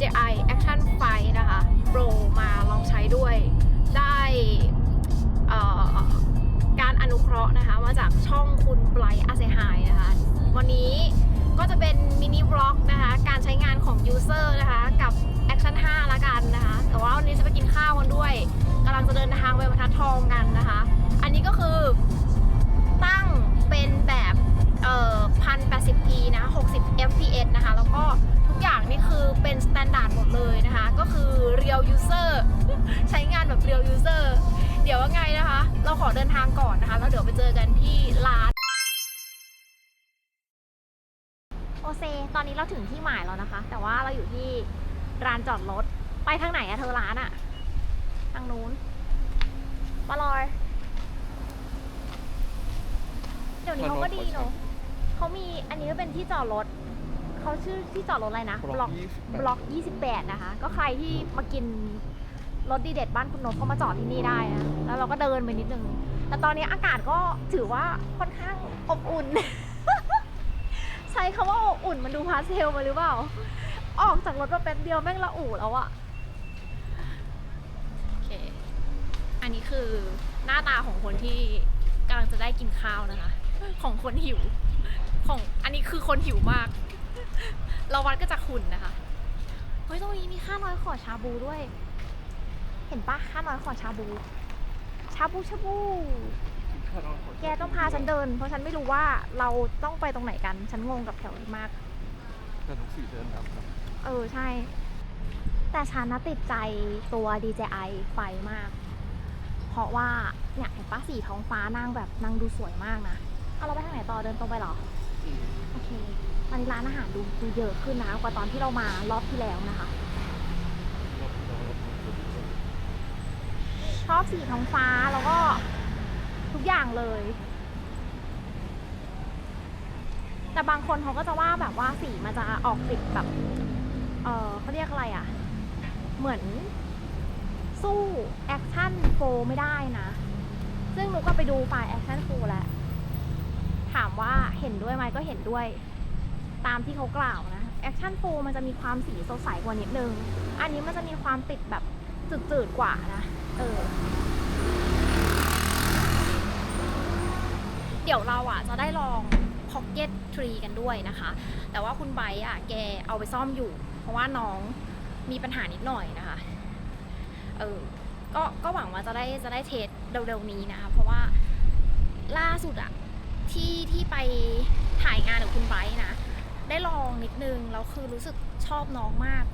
DJI Action 5 นะคะ Pro มาลองใช้ด้วย ได้การอนุเคราะห์นะคะ มาจากช่องคุณไบรท์อาเซฮายนะคะ วันนี้ก็จะเป็นมินิบล็อกนะคะ การใช้งานของ User นะคะ กับ Action 5 ละกันนะคะ แต่ว่าวันนี้จะไปกินข้าวกันด้วยกำลังจะเดินทางไปบรรทัดทองกันนะคะ อันนี้ก็คือตั้งเป็นแบบเอ่อ 1080p นะ 60 fps นะคะ แล้วก็ อย่างนี่คือเป็นสแตนดาร์ดหมดเลยนะคะ ก็คือ real user ใช้งานแบบ real user เดี๋ยวว่าไงนะคะ เราขอเดินทางก่อนนะคะ แล้วเดี๋ยวไปเจอกันที่ร้าน โอเซ ตอนนี้เราถึงที่หมายแล้วนะคะ แต่ว่าเราอยู่ที่ร้านจอดรถ ไปทางไหนอะเธอร้านอะทางนู้นมาลอยเดี๋ยวนี้เขาก็ดีเนอะเขามีอันนี้ก็เป็นที่จอดรถ เขาชื่อที่จอดรถอะไรนะ บล็อกบล็อก 28 นะคะ ก็ใครที่มากินรถดีเด็ดบ้านคุณนพก็มาจอดที่นี่ได้นะแล้วเราก็เดินไปนิดนึง แต่ตอนนี้อากาศก็ถือว่าค่อนข้างอบอุ่น ใช้คำว่าอบอุ่นมันดูพาสเทลมาหรือเปล่า ออกจากรถมาแป๊บเดียวแม่งละอู่แล้วอะโอเค อันนี้คือหน้าตาของคนที่กำลังจะได้กินข้าวนะคะ ของคนหิว ของอันนี้คือคนหิวมาก เราวัดก็จากหุ่นนะคะ เฮ้ย ตรงนี้มีข้าน้อยขอชาบูด้วย เห็นปะข้าน้อยขอชาบู ชาบูชาบู แกต้องพาฉันเดิน เพราะฉันไม่รู้ว่าเราต้องไปตรงไหนกัน ฉันงงกับแถวนี้มาก แต่ทุกสี่เดินครับ เออ ใช่ แต่ฉันนะติดใจตัว DJI ไฟมาก เพราะว่าเนี่ยเห็นปะสีท้องฟ้านางแบบนางดูสวยมากนะ เอาเราไปทางไหนต่อเดินตรงไปเหรอ โอเคตอนนี้ร้านอาหารดูดูเยอะขึ้นนะกว่าตอนที่เรามารอบที่แล้วนะคะ ชอบสีท้องฟ้าแล้วก็ทุกอย่างเลย แต่บางคนเขาก็จะว่าแบบว่าสีมันจะออกติดแบบ เออเขาเรียกอะไรอะ่ะ เหมือนสู้แอคชั่นโฟไม่ได้นะ ซึ่งหนูก็ไปดูไฟล์แอคชั่นโฟแล้ว ถามว่าเห็นด้วยไหมก็เห็นด้วย ตามที่เขากล่าวนะแอคชั่นโฟมันจะมีความสีสดใสกว่านิดนึง อันนี้มันจะมีความติดแบบจืดๆกว่านะ เออ เดี๋ยวเราอะจะได้ลอง Pocket Tree กันด้วยนะคะ แต่ว่าคุณไบอะแกเอาไปซ่อมอยู่ เพราะว่าน้องมีปัญหานิดหน่อยนะคะ เออ ก็ก็หวังว่าจะได้จะได้เทสเร็วๆนี้นะคะ เพราะว่าล่าสุดอะ ที่ที่ไปถ่ายงานกับคุณไบร์ทนะ ได้ลองนิดนึงแล้วคือรู้สึกชอบน้องมาก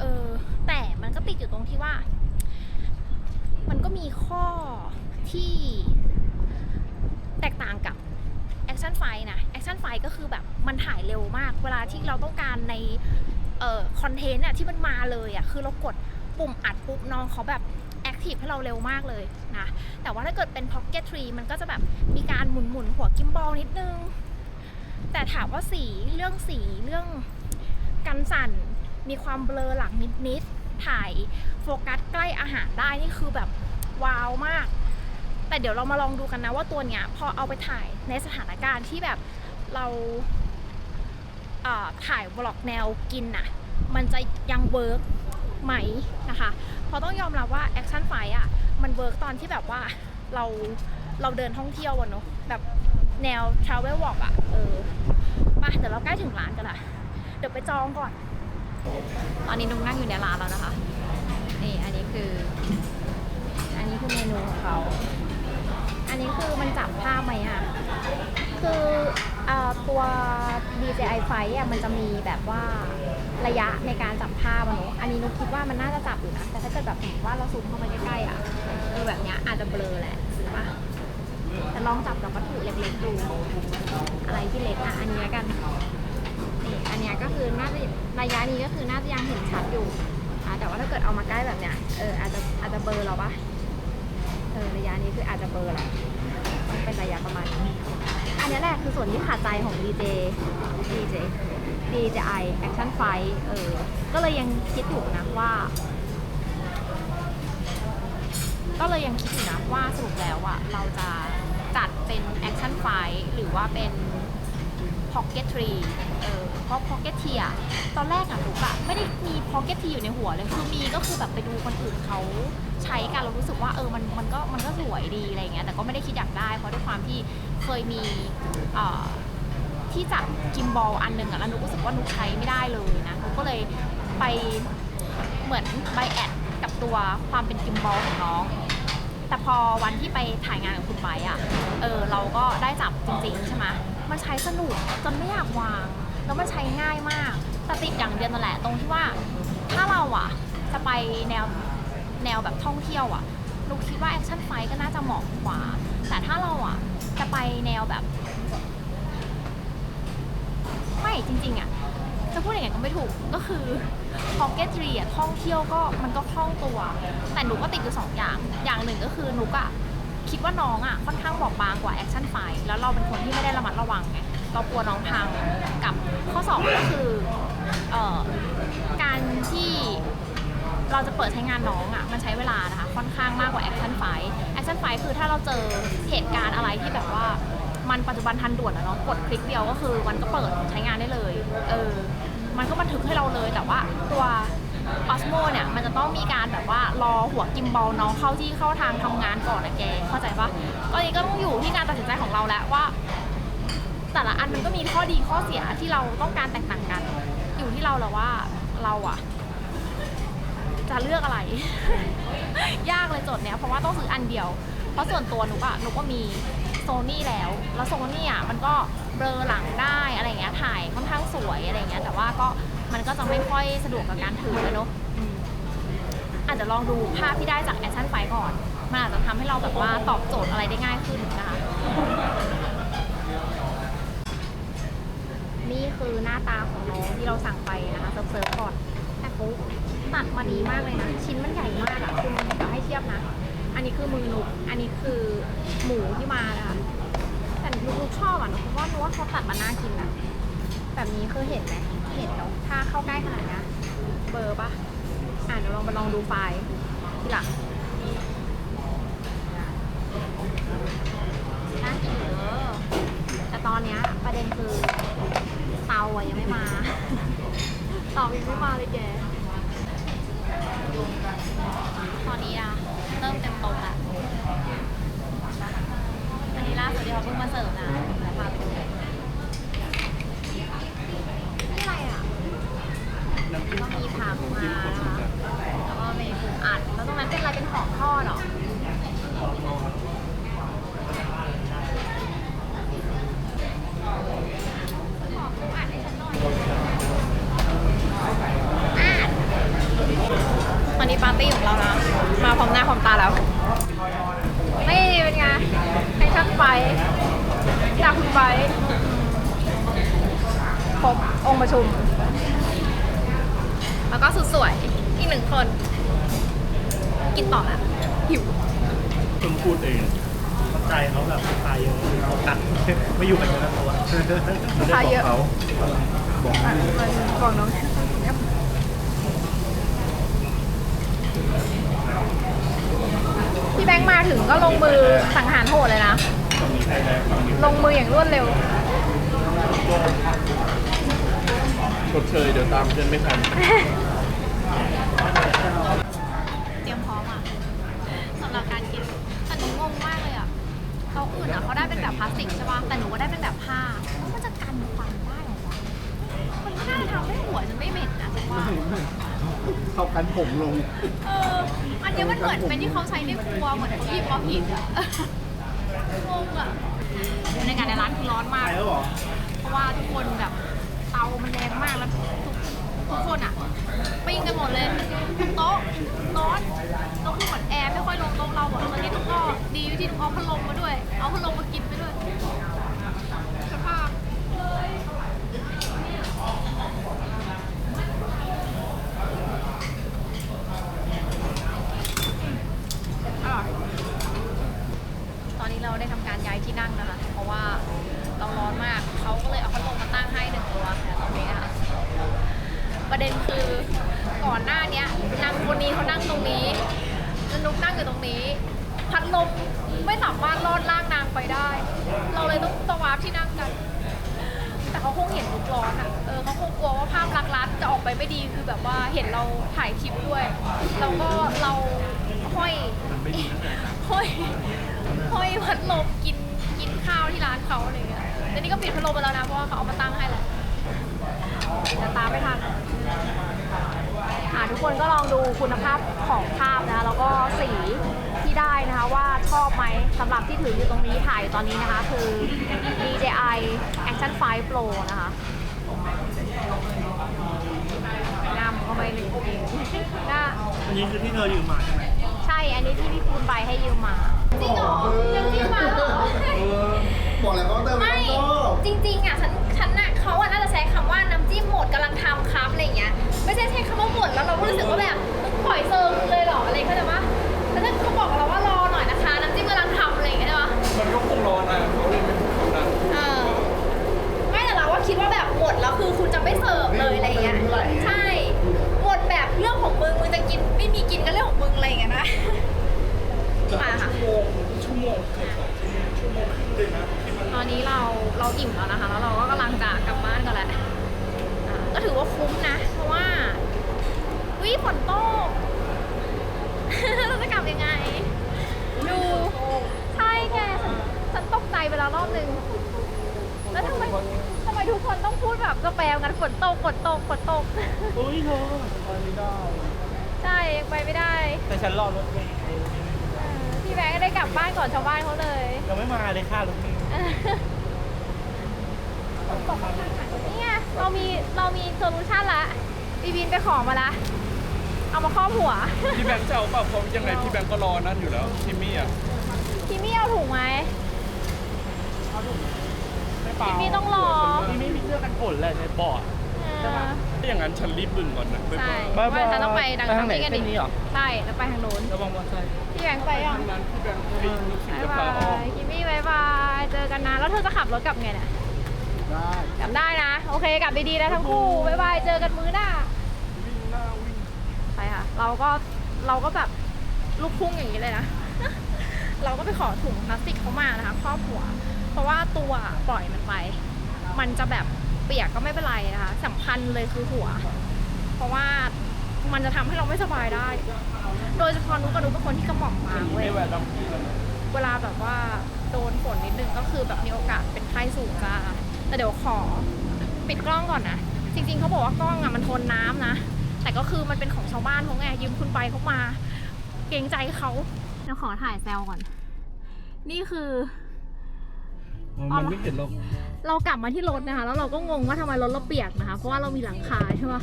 เออแต่มันก็ติดอยู่ตรงที่ว่า มันก็มีข้อที่แตกต่างกับ Action ไฟนะ Action ไฟก็คือแบบมันถ่ายเร็วมาก เวลาที่เราต้องการในเอ่อคอนเทนต์อะที่มันมาเลยอะคือเรากดปุ่มอัดปุ๊บน้องเขาแบบ ทีฟให้เราเร็วมากเลยนะแต่ว่าถ้าเกิดเป็น Pocket Tree มันก็จะแบบมีการหมุนหมุนหัวกิมบอลนิดนึง แต่ถามว่าสีเรื่องสีเรื่องกันสั่น มีความเบลอหลังนิดๆถ่ายโฟกัสใกล้อาหารได้นี่คือแบบว้าวมาก แต่เดี๋ยวเรามาลองดูกันนะว่าตัวเนี้ยพอเอาไปถ่ายในสถานการณ์ที่แบบเราถ่ายวล็อกแนวกินน่ะ มันจะยังเวิร์กไหมนะคะ ราะต้องยอมรับว่าแอคชั่นไฟอะมันเวิร์กตอนที่แบบว่าเราเราเดินท่องเที่ยวอะเนาะแบบแนว travel walk อะเออมาเดี๋ยวเราใกล้ถึงร้านกันละเดี๋ยวไปจองก่อน ตอนนี้นุ้งนั่งอยู่ในร้านแล้วนะคะ นี่อันนี้คือ อันนี้คือเมนูของเขา อันนี้คือมันจับภาพไหมอะคืออตัว DJI ไฟอะมันจะมีแบบว่าระยะในการจับภาพอะเนอะอันนี้นุกคิด มันน่าจะจับอยู่นะแต่ถ้าเกิดแบบสมว่าเราซูมเข้าไปใกล้ๆอะเออแบบเนี้ยอาจจะเบลอแหละหรือปะแต่ลองจับกับวัตถุเล็กๆดูอะไรที่เล็กอะอันนี้แล้วกันนี่อันเนี้ยก็คือน่าจะระยะนี้ก็คือน่าจะยังเห็นชัดอยู่อะแต่ว่าถ้าเกิดเอามาใกล้แบบเนี้ยเอออาจจะอาจจะเบลอเราปะเออระยะนี้คืออาจจะเบลอแหละต้องเป็นระยะประมาณนี้อันนี้แหละคือส่วนที่ขาดใจของ DJ DJ DJI Action 5เออ ก็เลยยังคิดอยู่นะว่า ก็เลยยังคิดอยู่นะว่าสรุปแล้วอะเราจะจัดเป็น Action 5หรือว่าเป็น Pocket Tree เออเพราะ Pocket tree อะตอนแรกอะหนูอะไม่ได้มี Pocket tree อยู่ในหัวเลย คือมีก็คือแบบไปดูคนอื่นเขาใช้กันเรารู้สึกว่าเออมันมันก็มันก็สวยดีอะไรเงี้ยแต่ก็ไม่ได้คิดอยากได้เพราะด้วยความที่เคยมีเอ่อ ที่จับกิมบอลอันหนึ่งอะแล้วหนูรู้สึกว่าหนูใช้ไม่ได้เลยนะนูก็เลยไปเหมือนใบแอดกับตัวความเป็นกิมบอลของน้อง แต่พอวันที่ไปถ่ายงานกับคุณไบอะเออเราก็ได้จับจริงๆใช่ไหมมันใช้สนุกจนไม่อยากวาง แล้วมันใช้ง่ายมากแต่ติดอย่างเดียวนั่นแหละตรงที่ว่าถ้าเราอะจะไปแนวแนวแบบท่องเที่ยวอะลูกคิดว่าแอคชั่นไฟก็น่าจะเหมาะกว่า แต่ถ้าเราอะจะไปแนวแบบ ไม่จริงๆอะจะพูดอย่างไงก็ไม่ถูกก็คือ Pocket t r e e อะท่องเที่ยวก็มันก็คล่องตัว แต่หนูก็ติดอยู่สองอย่าง อย่างหนึ่งก็คือหนูอะคิดว่าน้องอะค่อนข้างบอบบางกว่าแอคชั่นไฟแล้วเราเป็นคนที่ไม่ได้ระมัดระวังไงเรากลัวน้องพังกับข้อสองก็คือเอ่อการที่เราจะเปิดใช้งานน้องอะ่ะมันใช้เวลานะคะค่อนข้างมากกว่าแอคชั่นไฟแอคชั่นไฟคือถ้าเราเจอเหตุการณ์อะไรที่แบบว่า มันปัจจุบันทันด่วนอะเนาะกดคลิกเดียวก็คือมันก็เปิดใช้งานได้เลย เออ มันก็บันทึกให้เราเลยแต่ว่าตัวออสโมเนี่ยมันจะต้องมีการแบบว่ารอหัวกิมบอลน้องเข้าที่เข้าทางทำงานก่อนนะแกเข้าใจปะตอนนี้ก็ต้องอยู่ที่การตัดสินใจของเราแล้วว่า แต่ละอันมันก็มีข้อดีข้อเสียที่เราต้องการแตกต่างกัน อยู่ที่เราแหละว่าเราอะจะเลือกอะไร ยากเลยโจทย์เนี้ยเพราะว่าต้องซื้ออันเดียว เพราะส่วนตัวหนูอะหนูก็มี โซนี่แล้ว แล้วโซนี่อะมันก็เบลอหลังได้อะไรอย่างเงี้ยถ่ายค่อนข้างสวยอะไรอย่างเงี้ยแต่ว่าก็มันก็จะไม่ค่อยสะดวกกับการถือเนอะอืมอาจจะลองดูภาพที่ได้จากแอคชั่นไฟก่อน มันอาจจะทำให้เราแบบว่าตอบโจทย์อะไรได้ง่ายขึ้นนะคะ นี่คือหน้าตาของน้องที่เราสั่งไปนะคะเซิร์ฟเซิร์ฟก่อนแต่เขาตัดมาดีมากเลยนะ ชิ้นมันใหญ่มากอะคุณเดี๋ยวให้เทียบนะ อันนี้คือมือนุกอันนี้คือหมูที่มานะคะแต่นุกนุกชอบอะนุกว่านุกว่าเขาตัดมาน่ากินอะแบบนี้คือเห็นไหมเห็นเนาะถ้าเข้าใกล้ขนาดนี้เบอร์ปะอะเดี๋ยวลองไปลองดูไฟล์ทีหลังน่ากินเด้อแต่ตอนเนี้ยประเด็นคือเตาอะยังไม่มาเตายังไม่มาเลยแกตอนนี้อะ เริ่มเต็มโต๊ะแล้วอันนี้ล่าสุดที่เขาเพิ่งมาเสิร์ฟนะเดี๋ยวพาไปดูนี่อะไรอะน้ำจิ้มก็มีผักน้ำมาจิ้มคนสุดอะแล้วก็มีปูอัดแล้วตรงนั้นเป็นอะไรเป็นของทอดเหรอ ตอนนี้ปาร์ตี้ของเรานะ มาพร้อมหน้าพร้อมตาแล้ว นี่เป็นไง แอคชั่นไฟจากคุณไฟครบองค์ประชุม แล้วก็สุดสวยอีกหนึ่งคน กินต่อแล้วหิวคนพูดเองใจเขาแบบตายเยอะเขากัดไม่อยู่กันคนละตัวไม่ได้บอกเขาบอกมันบอกน้องพี่แบงค์มาถึงก็ลงมือสังหารโหดเลยนะ มีใครแรงฟังอยู่ลงมืออย่างรวดเร็ว ชดเชยเดี๋ยวตามเพื่อนไม่ทัน เตรียมพร้อมอะสำหรับการกินแต่หนูงงมากเลยอะเขาอื่นอะเขาได้เป็นแบบพลาสติกใช่ป่ะแต่หนูก็ได้เป็นแบบผ้าแล้วมันจะกันควันได้เหรอวะมันก็น่าจะทำให้หัวจะไม่เหม็นนะแต่ว่าเขากันผมลง เอออันเนี้ยมันเหมือนเป็นที่เขาใช้ในครัวเหมือนเขาหยิบมาผิดอะ งงอะในงานในร้านคือร้อนมากตายแล้วเหรอเพราะว่าทุกคนแบบเตามันแรงมากแล้วทุกทุกคนอะปิ้งกันหมดเลยทุกโต๊ะร้อนแล้วคือเหมือนแอร์ไม่ค่อยลงโต๊ะเราอะตอนนี้ทุกก็ดีที่ทุกเอาพัดลมมาด้วย เอาพัดลมมากินไปด้วยสภาพอร่อยตอนนี้เราได้ทำการย้ายที่นั่งนะคะ เพราะว่าเราร้อนมาก เขาก็เลยเอาพัดลมมาตั้งให้หนึ่งตัวตรงนี้นะคะ ประเด็นคือก่อนหน้าเนี้ยนางคนนี้เขานั่งตรงนี้แล้วนุกนั่งอยู่ตรงนี้ พัดลมไม่สามารถลอดล่างนางไปได้ เราเลยต้องสวาร์ปที่นั่งกัน แต่เขาคงเห็นลุกร้อนอะ เออเขาคงกลัวว่าภาพลักษณ์รัฐจะออ กไม่ดีคือแบบว่าเห็นเราถ่ายคลิปด้วย แล้วก็เราห้อยห้อยห้อยพัดลมกินกินข้าวที่ร้านเขาอะไรเงี้ยแต่นี่ก็ปิดพัดลมไปแล้วนะเพราะว่าเขาเอามาตั้งให้แหละแต่ตามไม่ทันอะทุกคนก็ลองดูคุณภาพของภาพนะคะแล้วก็สีที่ได้นะคะว่าชอบไหมสำหรับที่ถืออยู่ตรงนี้ถ่ายอยู่ตอนนี้นะคะคือ DJI Action 5 Pro นะคะนำเข้าไปหนึ่งทีหน้าอันนี้คือที่เธอยืมมาใช่ไหมใช่อันนี้ที่พี่ปูนไปให้ยืมมา จริงเหรอยังจริงมาเหรอ เออบอกแล้วก็เติมไม่น้ำก็จริงๆอะฉันฉันน่ะเขาอะน่าจะใช้คำว่าน้ำจิ้มหมดกำลังทำครับอะไรอย่างเงี้ย ไม่ใช่ใช้คำว่าหมดแล้วเราก็รู้สึกว่าแบบปล่อยเซิร์ฟเลยเหรออะไรเข้าใจปะแต่ถ้าเขาบอกกับเราว่ารอหน่อยนะคะ น้ำจิ้มกำลังทำอะไรอย่างเงี้ยใช่ปะมันก็คงร้อนอะเขาเลยไม่พูดคำนั้นเออไม่แต่เราว่าคิดว่าแบบหมดแล้วคือคุณจะไม่เสิร์ฟเลยอะไรอย่างเงี้ย ใองของมึงอะไรอย่างเงี้ยนะ มาค่ะ ชั่วโมงชั่วโมงเกือบสองชั่วโมงชั่วโมงครึ่งเลยนะที่มันตอนนี้เราเราอิ่มแล้วนะคะ แล้วเราก็กำลังจะกลับบ้านกันแหละอ่าก็ถือว่าคุ้มนะ เพราะว่าวิฝนตก เราจะกลับยังไง ดู ใช่แกฉันฉันตกใจไปแล้วรอบนึง แล้วทำไมทำไมทุกคนต้องพูดแบบสแปมกันฝนตกฝนตกฝนตก อุ้ยเธอไปไม่ได้ ใช่ยังไปไม่ได้แต่ฉันรอรถเมล์เออพี่แบงค์ได้กลับบ้านก่อนชาวบ้านเขาเลย ยังไม่มาเลยค่ารถเมล์นี่ไงเรามีเรามีโซลูชันละบีบินไปขอมาละ เอามาครอบหัว พี่แบงค์จะเอาเปล่าเพราะยังไงพี่แบงค์ก็รอนั่นอยู่แล้วทิมมี่อะพี่มี่เอาถุงไหม ไม่เปล่าพี่มี่ต้องรอ พี่มี่มีเสื้อกันฝนแหละในเบาะเออ ถ้าอย่างนั้นฉันรีบบึ่งก่อนนะบ๊ายใช่บายเพราะว่าฉันต้องไปดังไปทางไหนกัเส้นนี้เหรอ ใช่แล้วไปทางโน้นระวังมอเตอร์ไซค์พี่แบงค์ไปยังทางนั้นพี่แบงค์ไอ้ลูกศิษบายย์จะบาพาอ้อมยคิมมี่บายบายเจอกันนะแล้วเธอจะขับรถกลับไงเนี่ยได้กลับได้นะ โอเคกลับดีๆนะทั้งคู่บายบายเจอกันมื้อหน้า วิ่งหน้าวิ่ง ไปค่ะ เราก็เราก็แบบลูกพุ่งอย่างนี้เลยนะ เราก็ไปขอถุงพลาสติกเขามานะคะครอบหัว เพราะว่าตัวปล่อยมันไป มันจะแบบ เปียกก็ไม่เป็นไรนะคะสำคัญเลยคือหัว เพราะว่ามันจะทำให้เราไม่สบายได้ โดยเฉพาะนุกกับนุกเป็นคนที่กระหม่อมมากเว้ยไม่แหวนดำพี่แล้วนะเวลาแบบว่าโดนฝนนิดนึงก็คือแบบมีโอกาสเป็นไข้สูงจ้าแต่เดี๋ยวขอปิดกล้องก่อนนะ จริงๆเขาบอกว่ากล้องอะมันทนน้ำนะ แต่ก็คือมันเป็นของชาวบ้านเขาไงยืมคุณไปเขามา เกรงใจเขาเดี๋ยวขอถ่ายแซวก่อน นี่คือ มันไม่เห็นหรอกเรากลับมาที่รถนะคะ แล้วเราก็งงว่าทำไมรถเราเปียกนะคะ เพราะว่าเรามีหลังคาใช่ปะ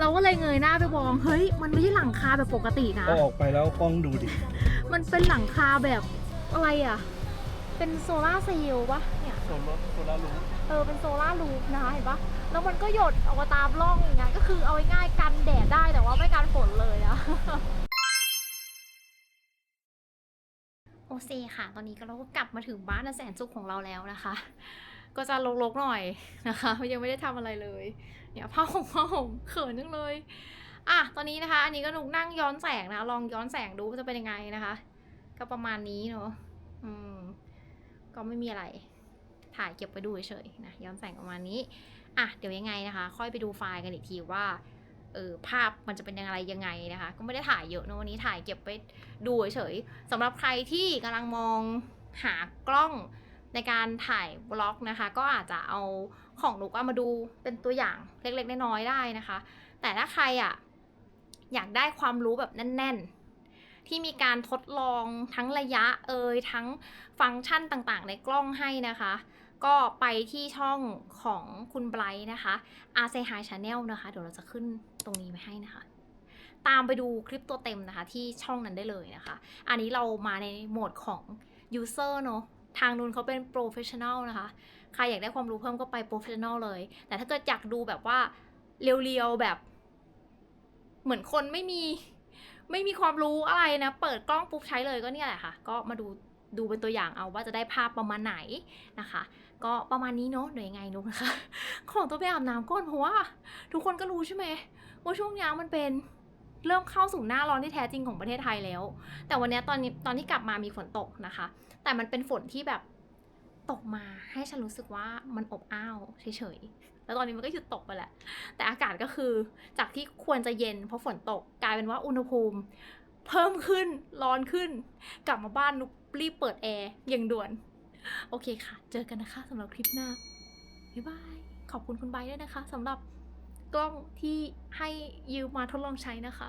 เราก็เลยเงยหน้าไปมองเฮ้ย มันไม่ใช่หลังคาแบบปกตินะ ก็ออกไปแล้วกล้องดูดิ มันเป็นหลังคาแบบอะไรอะ เป็นโซลาร์เซลล์ปะเนี่ย โซลาร์โซลาร์รูฟเออ เป็นโซลาร์รูฟนะคะเห็นปะแล้วมันก็หยดออกมาตามร่องอย่างเงี้ยก็คือเอาง่ายๆกันแดดได้แต่ว่าไม่กันฝนเลยอะ โอเคค่ะ ตอนนี้ก็เราก็กลับมาถึงบ้านแสนสุขของเราแล้วนะคะ ก็จะลกๆหน่อยนะคะยังไม่ได้ทำอะไรเลยเนี่ยผ้าห่มผ้าห่มเขินจังเลยอะตอนนี้นะคะ อันนี้ก็นุกนั่งย้อนแสงนะลองย้อนแสงดูว่าจะเป็นยังไงนะคะ ก็ประมาณนี้เนอะอืม ก็ไม่มีอะไร ถ่ายเก็บไว้ดูเฉยๆนะย้อนแสงประมาณนี้อะเดี๋ยวยังไงนะคะ ค่อยไปดูไฟล์กันอีกทีว่า เออภาพมันจะเป็นยังไงยังไงนะคะ ก็ไม่ได้ถ่ายเยอะนะวันนี้ถ่ายเก็บไปดูเฉยๆสำหรับใครที่กำลังมองหากล้องในการถ่ายบล็อกนะคะ ก็อาจจะเอาของนุกเอามาดูเป็นตัวอย่างเล็กๆน้อยๆได้นะคะ แต่ถ้าใครอะอยากได้ความรู้แบบแน่น ๆ ที่มีการทดลองทั้งระยะเอยทั้งฟังก์ชันต่างๆ ในกล้องให้นะคะ ก็ไปที่ช่องของคุณไบรท์นะคะอาเซฮายชาแนลนะคะ เดี๋ยวเราจะขึ้นตรงนี้ไว้ให้นะคะ ตามไปดูคลิปตัวเต็มนะคะ ที่ช่องนั้นได้เลยนะคะ อันนี้เรามาในโหมดของ user เนอะทางนู้นเขาเป็น professional นะคะ ใครอยากได้ความรู้เพิ่มก็ไป professional เลย แต่ถ้าเกิดอยากดูแบบว่าเรียวๆแบบ เหมือนคนไม่มีไม่มีความรู้อะไรนะ เปิดกล้องปุ๊บใช้เลยก็เนี่ยแหละค่ะ ก็มาดูดูเป็นตัวอย่างเอาว่าจะได้ภาพประมาณไหนนะคะ ก็ประมาณนี้เนาะเดี๋ยวยังไงนุกนะคะ ของตัวไปอาบน้ำก่อนเพราะว่า ทุกคนก็รู้ใช่ไหมว่าช่วงนี้มันเป็นเริ่มเข้าสู่หน้าร้อนที่แท้จริงของประเทศไทยแล้ว แต่วันนี้ตอนนี้ตอนที่กลับมามีฝนตกนะคะ แต่มันเป็นฝนที่แบบตกมาให้ฉันรู้สึกว่ามันอบอ้าวเฉยๆ แล้วตอนนี้มันก็หยุดตกไปแหละ แต่อากาศก็คือจากที่ควรจะเย็นเพราะฝนตกกลายเป็นว่าอุณหภูมิ เพิ่มขึ้นร้อนขึ้น กลับมาบ้านนุกรีบเปิดแอร์อย่างด่วน โอเคค่ะ เจอกันนะคะสำหรับคลิปหน้า บ๊ายบาย ขอบคุณคุณไบด้วยนะคะสำหรับกล้องที่ให้ยืมมาทดลองใช้นะคะ